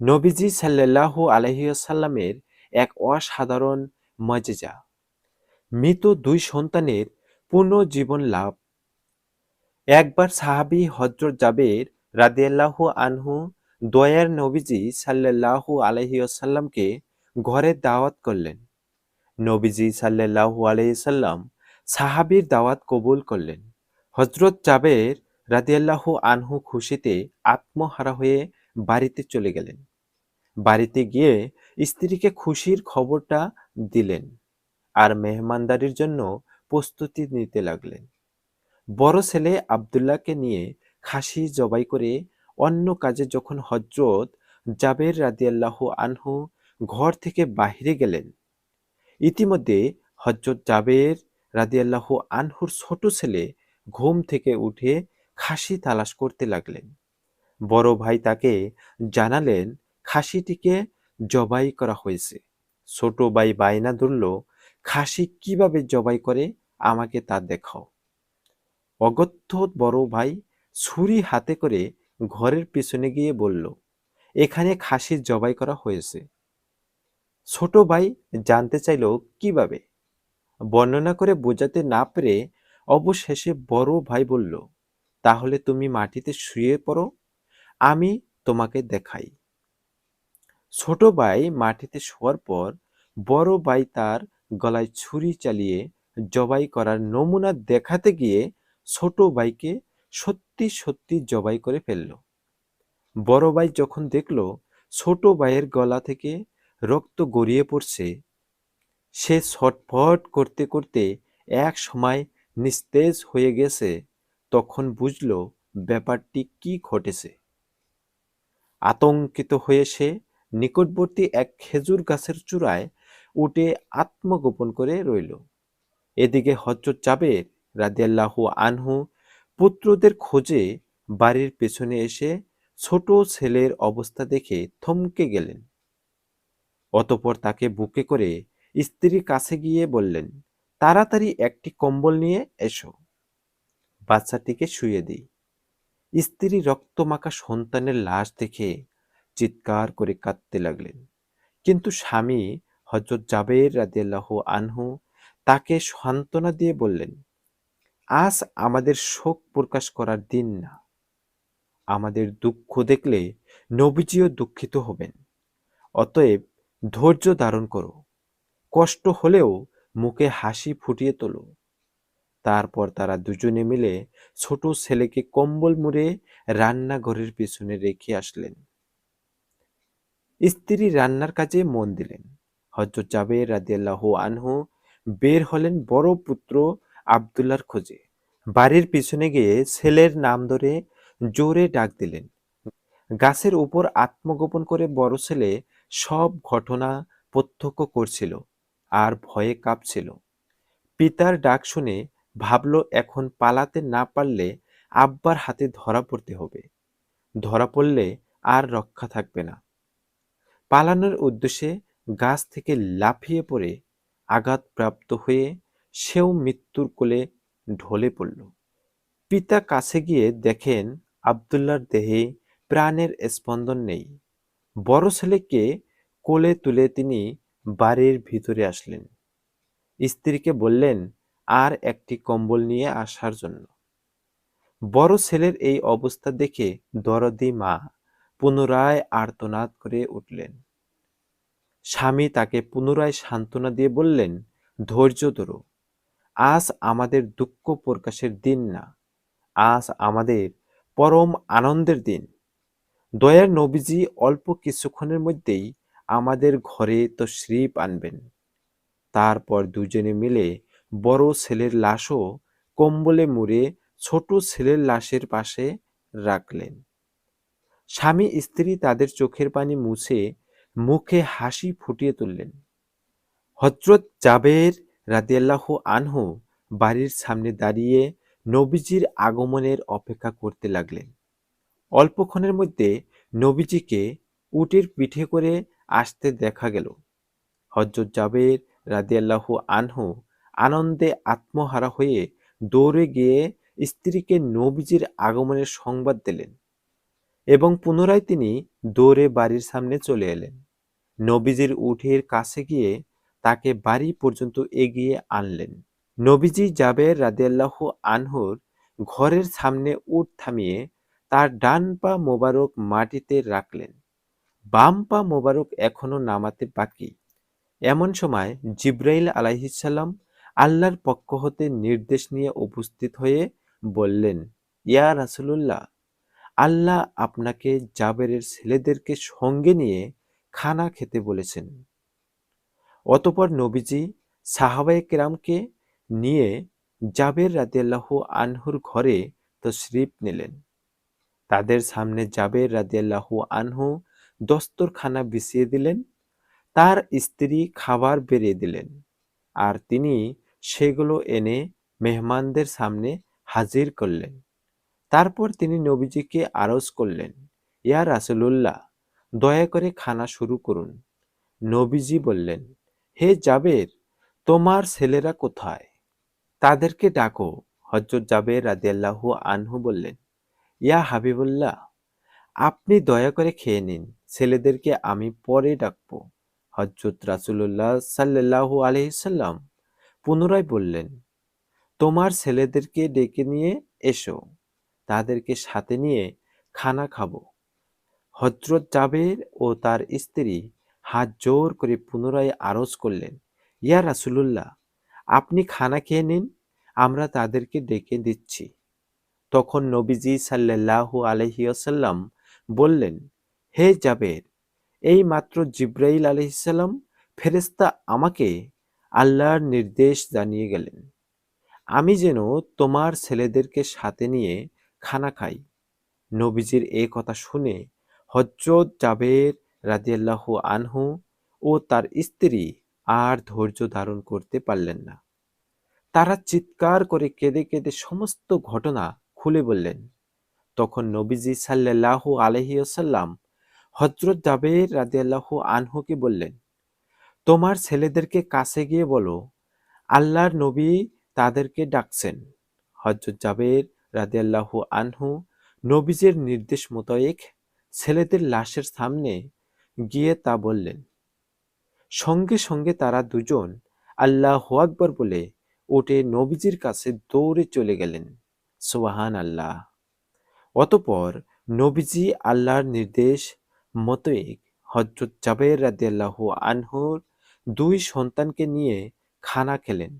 নবীজি সাল্লাল্লাহু আলহিসাল্লামের এক অসাধারণ মজেজা মৃত দুই সন্তানের পুনর্জীবন লাভ। একবার সাহাবী হজরত জাবের রাদিয়াল্লাহু আনহু দয়ার নবীজি সাল্লাল্লাহু আলহিসাল্লামকে ঘরে দাওয়াত করলেন। নবীজি সাল্লাল্লাহু আলহিসাল্লাম সাহাবীর দাওয়াত কবুল করলেন। হজরত জাবের রাদিয়াল্লাহু আনহু খুশিতে আত্মহারা হয়ে বাড়িতে চলে গেলেন। বাড়িতে গিয়ে স্ত্রীকে খুশির খবরটা দিলেন আর মেহমানদারির জন্য প্রস্তুতি নিতে লাগলেন। বড় ছেলে আবদুল্লাহকে নিয়ে খাসি জবাই করে অন্য কাজে যখন হজরত জাবের রাদিয়াল্লাহু আনহু ঘর থেকে বাহিরে গেলেন, ইতিমধ্যে হজরত জাবের রাদিয়াল্লাহু আনহুর ছোট ছেলে ঘুম থেকে উঠে খাসি তালাশ করতে লাগলেন। বড় ভাই তাকে জানালেন, খাসিটিকে জবাই করা হয়েছে। ছোট ভাই বায়না ধরল, খাসি কীভাবে জবাই করে? আমাকে তা দেখাও। অগত্য বড় ভাই ছুরি হাতে করে ঘরের পিছনে গিয়ে বলল, এখানে খাসি জবাই করা হয়েছে। ছোট ভাই জানতে চাইল কীভাবে? বর্ণনা করে বোঝাতে না পেরে অবশেষে বড় ভাই বলল, তাহলে তুমি মাটিতে শুয়ে পড়ো আমি তোমাকে দেখাই। ছোট ভাই মাটিতে শোয়ার পর বড় ভাই তার গলায় ছুরি চালিয়ে জবাই করার নমুনা দেখাতে গিয়ে ছোট ভাইকে সত্যি সত্যি জবাই করে ফেলল। বড় ভাই যখন দেখল ছোট ভাইয়ের গলা থেকে রক্ত গড়িয়ে পড়ছে, সে ছটফট করতে করতে এক সময় নিস্তেজ হয়ে গেছে, তখন বুঝল ব্যাপারটি কি ঘটেছে। আতঙ্কিত হয়ে সে নিকটবর্তী এক খেজুর গাছের চূড়ায় উঠে আত্মগোপন করে রইল। এদিকে হজরত জাবের রাদিয়াল্লাহু আনহু পুত্রদের খোঁজে বাড়ির পেছনে এসে ছোট ছেলের অবস্থা দেখে থমকে গেলেন। অতপর তাকে বুকে করে স্ত্রীর কাছে গিয়ে বললেন, তাড়াতাড়ি একটি কম্বল নিয়ে এসো। বাচ্চাটিকে শুয়ে দিই। স্ত্রী রক্তমাখা সন্তানের লাশ দেখে চিৎকার করে কাঁদতে লাগলেন। কিন্তু স্বামী হজরত জাবের রাদিয়াল্লাহ আনহু তাকে সান্ত্বনা দিয়ে বললেন, আজ আমাদের শোক প্রকাশ করার দিন না। আমাদের দুঃখ দেখলে নবীজিও দুঃখিত হবেন। অতএব ধৈর্য ধারণ করো। কষ্ট হলেও মুখে হাসি ফুটিয়ে তোলো। তারপর তারা দুজনে মিলে ছোট ছেলেকে কম্বল মুড়ে রান্নাঘরের পেছনে রেখে আসলেন। স্ত্রী রান্নার কাজে মন দিলেন। হজরত জাবের রাদিয়াল্লাহ আনহু বের হলেন বড় পুত্র আবদুল্লার খোঁজে। বাড়ির পিছনে গিয়ে ছেলের নাম ধরে জোরে ডাক দিলেন। গাছের উপর আত্মগোপন করে বড় ছেলে সব ঘটনা প্রত্যক্ষ করছিল আর ভয়ে কাঁপছিল। পিতার ডাক শুনে ভাবল এখন পালাতে না পারলে আব্বার হাতে ধরা পড়তে হবে। ধরা পড়লে আর রক্ষা থাকবে না। পালানোর উদ্দেশ্যে গাছ থেকে লাফিয়ে পড়ে আঘাতপ্রাপ্ত হয়ে সেও মৃত্যুর কোলে ঢলে পড়ল। পিতা কাছে গিয়ে দেখেন আবদুল্লার দেহে প্রাণের স্পন্দন নেই। বড় ছেলেকে কোলে তুলে তিনি বাড়ির ভিতরে আসলেন। স্ত্রীকে বললেন আর একটি কম্বল নিয়ে আসার জন্য। বড় ছেলের এই অবস্থা দেখে দরদি মা পুনরায় আর্তনাদ করে উঠলেন। স্বামী তাকে পুনরায় সান্ত্বনা দিয়ে বললেন, ধৈর্য ধরো। আজ আমাদের দুঃখ প্রকাশের দিন না। আজ আমাদের পরম আনন্দের দিন। দয়ার নবীজি অল্প কিছুক্ষণের মধ্যেই আমাদের ঘরে তো শ্রীপ আনবেন। তারপর দুজনে মিলে বড় ছেলের লাশও কম্বলে মুড়ে ছোট ছেলের লাশের পাশে রাখলেন। স্বামী স্ত্রী তাদের চোখের পানি মুছে মুখে হাসি ফুটিয়ে তুললেন। হজরত জাবের রাদিয়াল্লাহ আনহু বাড়ির সামনে দাঁড়িয়ে নবীজির আগমনের অপেক্ষা করতে লাগলেন। অল্পক্ষণের মধ্যে নবীজিকে উটের পিঠে করে আসতে দেখা গেল। হজরত জাবের রাদিয়াল্লাহ আনহু আনন্দে আত্মহারা হয়ে দৌড়ে গিয়ে স্ত্রীকে নবীজির আগমনের সংবাদ দিলেন এবং পুনরায় তিনি দৌড়ে বাড়ির সামনে চলে এলেন। নবীজির উঠের কাছে গিয়ে তাকে বাড়ি পর্যন্ত এগিয়ে আনলেন। নবীজি জাবের রাদিয়াল্লাহ আনহুর ঘরের সামনে উঠ থামিয়ে তার ডান পা মোবারক মাটিতে রাখলেন। বাম পা মোবারক এখনও নামাতে বাকি। এমন সময় জিব্রাইল আলাইহিসাল্লাম আল্লাহর পক্ষ হতে নির্দেশ নিয়ে উপস্থিত হয়ে বললেন, ইয়া রাসুলুল্লাহ, আল্লাহ আপনাকে জাবেরের ছেলেদেরকে সঙ্গে নিয়ে খানা খেতে বলেছেন। অতপর নবীজি সাহাবায়ে কেরামকে নিয়ে জাবের রাদিয়াল্লাহ আনহুর ঘরে তশরিফ নিলেন। তাদের সামনে জাবের রাদিয়াল্লাহ আনহু দস্তরখানা বিছিয়ে দিলেন, তার স্ত্রী খাবার বেরিয়ে দিলেন, আর তিনি সেগুলো এনে মেহমানদের সামনে হাজির করলেন। তারপর তিনি নবীজিকে আরজ করলেন, ইয়া রাসুলুল্লাহ, দয়া করে খানা শুরু করুন। নবীজি বললেন, হে জাবের, তোমার ছেলেরা কোথায়? তাদেরকে ডাকো। হজরত জাবের রাদিয়াল্লাহু আনহু বললেন, ইয়া হাবিবুল্লাহ, আপনি দয়া করে খেয়ে নিন, ছেলেদেরকে আমি পরে ডাকবো। হজরত রাসুল্লাহ সাল্লাহু আলহিসাল্লাম পুনরায় বললেন, তোমার ছেলেদেরকে ডেকে নিয়ে এসো, তাদেরকে সাথে নিয়ে খানা খাব। হজরত জাবের ও তার স্ত্রী হাত জোর করে পুনরায় আরজ করলেন, ইয়া রাসুলুল্লাহ, আপনি খানা খেয়ে নিন, আমরা তাদেরকে ডেকে দিচ্ছি। তখন নবীজি সাল্লাহু আলহিয়াসাল্লাম বললেন, হে জাবের, এই মাত্র জিব্রাইল আলহিসাল্লাম ফেরেস্তা আমাকে আল্লাহর নির্দেশ জানিয়ে গেলেন, আমি যেন তোমার ছেলেদেরকে সাথে নিয়ে খানা খাই। নবীজির এ কথা শুনে হজরত জাবের রাদিয়াল্লাহ আনহু ও তার স্ত্রী আর ধৈর্য ধারণ করতে পারলেন না। তারা চিৎকার করে কেঁদে কেঁদে সমস্ত ঘটনা খুলে বললেন। তখন নবীজি সাল্লাহ আলহিউসাল্লাম হজরত জাবের রাদিয়াল্লাহ আনহুকে বললেন তোমার ছেলেদেরকে কাছে গিয়ে বলো, আল্লাহর নবী তাদেরকে ডাকছেন। হজরত জাবের রাদিয়াল্লাহু আনহু নবীজের নির্দেশ মোতাবেক ছেলেদের লাশের সামনে গিয়ে তা বললেন। সঙ্গে সঙ্গে তারা দুজন আল্লাহ আকবর বলে উঠে নবীজির কাছে দৌড়ে চলে গেলেন। সোহান আল্লাহ অতপর নবীজি আল্লাহর নির্দেশ মোতাবেক হজরত জাবের রাদিয়াল্লাহু আনহুর দুই সন্তানকে নিয়ে খানা খেলেন।